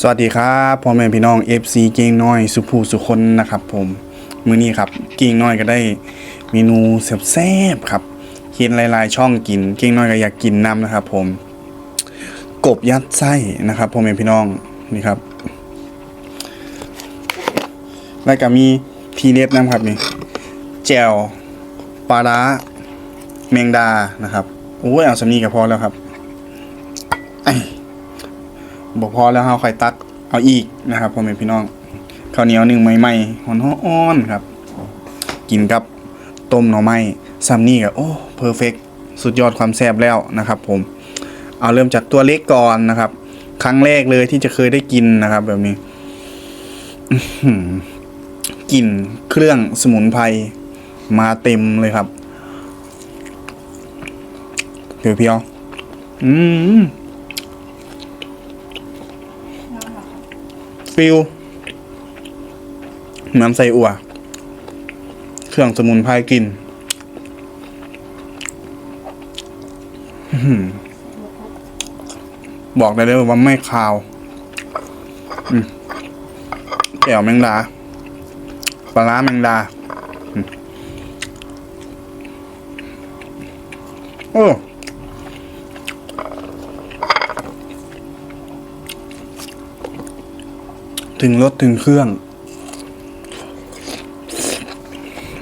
สวัสดีครับพ่อแม่พี่น้อง FC เก่งน้อยสุภูสุคนนะครับ ผมมื้อนี้ครับเก่งน้อยก็ได้เมนูแซ่บๆครับเห็นหลายๆ ช่องกิน เก่งน้อยก็อยากกินน้ำนะครับ ผม กบยัดไส้นะครับพ่อแม่พี่น้องนี่ครับ แล้วก็มีทีเด็ดน้ำครับนี่แจวปลาร้าแมงดานะครับโอ้ยเอาสำนีก็พอแล้วครับไอ บอกพอแล้วเราค่อยตักเอาอีกนะครับพ่อแม่พี่น้องข้าวเหนียวหนึ่งใหม่ๆหอนๆครับ กินกับต้มหน่อไม้ซัมนี่กับโอ้เพอร์เฟกสุดยอดความแซ่บแล้วนะครับ ผม เอาเริ่มจากตัวเล็กก่อนนะครับ ครั้งแรกเลยที่จะเคยได้กินนะครับ แบบนี้กลิ่นเครื่องสมุนไพรมาเต็มเลยครับเพียวๆอืม ฟิลน้ำใส่อั่ว เครื่องสมุนไพรกินบอกได้เลยว่าไม่คาวแก้วแมงดา ปลาร้าแมงดา ถึงรถถึงเครื่อง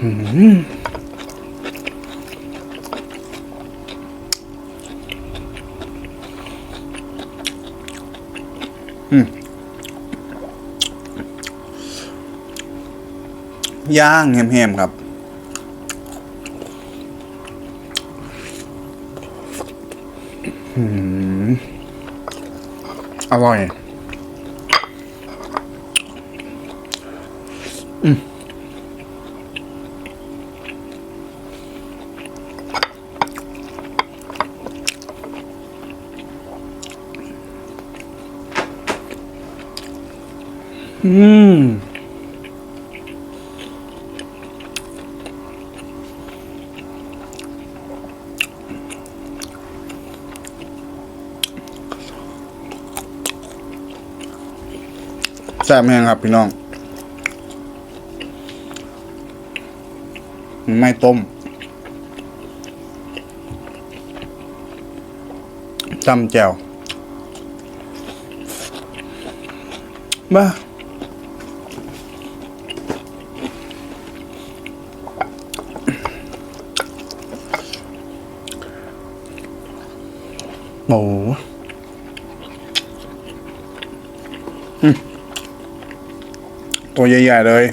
หืมอืมย่างแฮมๆครับอร่อย อืม แซ่บแห้งครับพี่น้อง ไม่ต้มจำแจ่วบ้าหมูอืมตัวใหญ่ ๆ เลย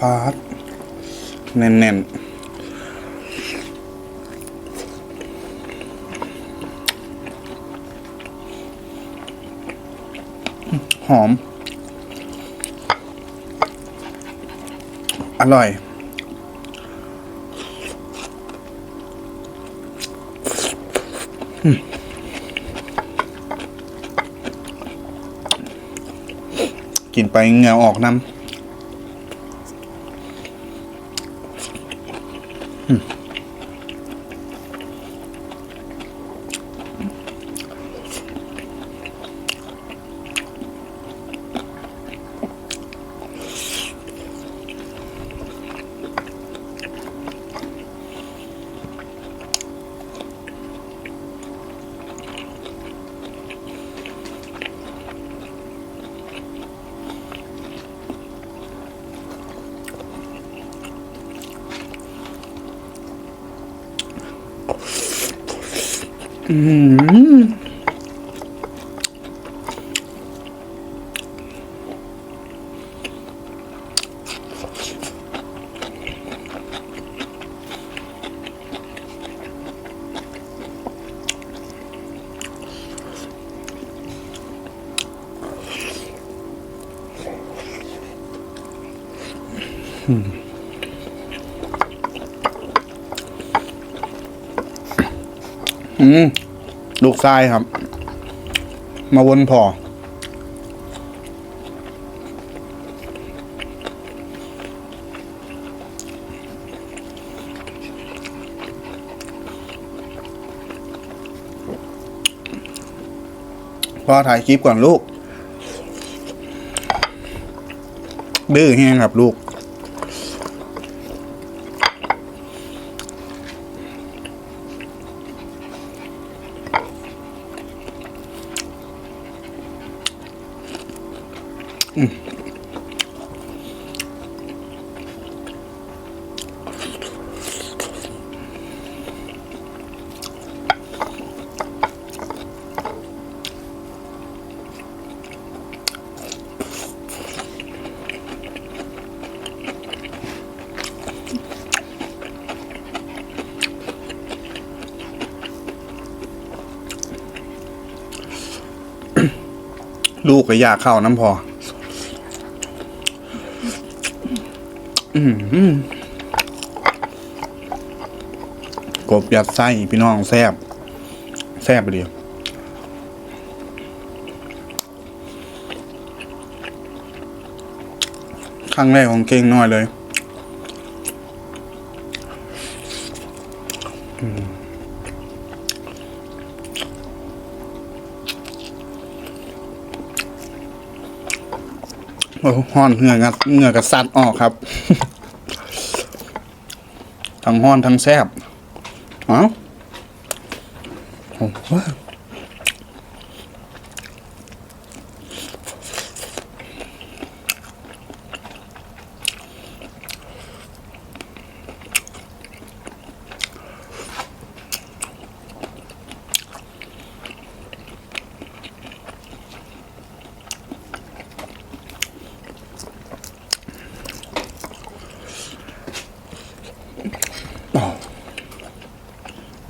พาดแน่นๆหอม อร่อย กินไปเหงื่อออกน้ำ อืม อืมลูกทรายครับ มาวนพอ พอถ่ายคลิปก่อนลูก ดื้อแห้งครับลูก ลูกก็อยากเข้าน้ำพอ กบยัดไส้พี่น้องแซบแซบไปเดียวครั้งแรกของเก่งน้อยเลย โอ้ห้อนเหงื่องัดเหงื่อกระสัดออกครับ ทั้งห้อนทั้งแซบเอ้าโอ้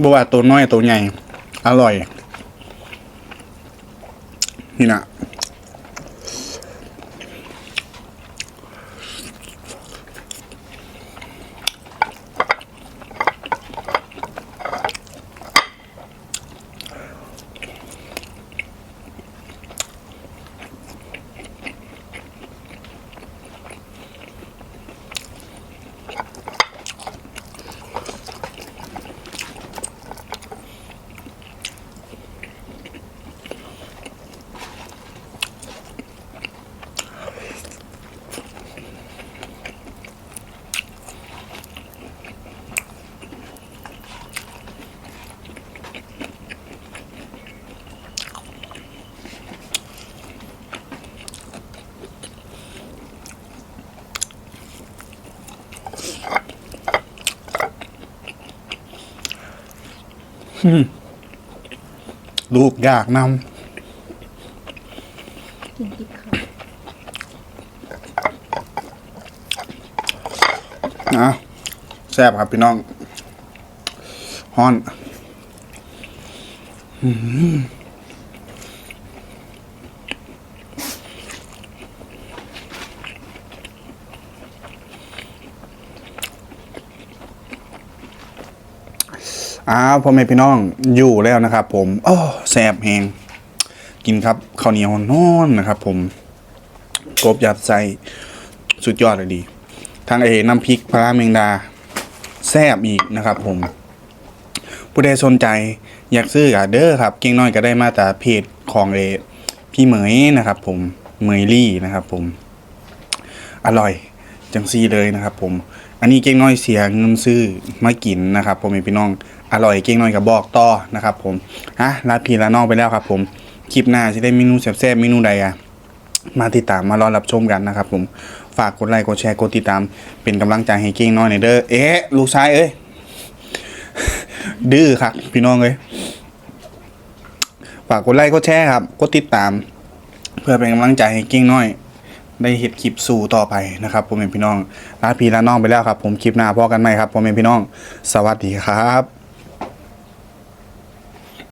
บว่าตัวน้อยตัวใหญ่ อร่อย ลูกอยากนกินพริกเขาำนะแซ่บครับพี่น้องฮ้อน อื อ้าวพ่อแม่พี่น้องอยู่แล้วนะครับ ผมอ้อแซ่บแหงกินครับข้าวเหนียวนอนนะครับ ผมกบยัดใส่สุดยอดเลยดีทางเอน้ำพริกปลาร้าเมงดาแซ่บอีกนะครับ ผม ผู้ใดสนใจอยากซื้อก็เด้อครับ เก่งน้อยก็ได้มาแต่เพจของเอพี่เหมยนะครับ ผมเหมยลี่นะครับ ผม อร่อยจังซี่เลยนะครับ ผม อันนี้เก่งน้อยเสียเงินซื้อมากินนะครับผมเป็นพี่น้อง อร่อยเก่งน้อยกับบอกต่อนะครับ ผมฮะลาพี่ลาน้องไปแล้วครับ ผมคลิปหน้าจะได้เมนูแซ่บๆเมนูใดอะมาติดตามมารอรับชมกันนะครับ ผมฝากกดไลค์กดแชร์กดติดตามเป็นกำลังใจให้เก่งน้อยหน่อยเด้อเอ๊ะลูกชายเอ้ยดื้อครับพี่น้องเอ้ยฝากกดไลค์กดแชร์ครับกดติดตาม เพื่อเป็นกำลังใจให้เก่งน้อย ได้เห็ดคลิปสู่ต่อไปนะครับผมเป็นพี่น้องลาพี่ลาน้องไปแล้วครับ ผมคลิปหน้าพอกันไหมครับผมเป็นพี่น้อง สวัสดีครับ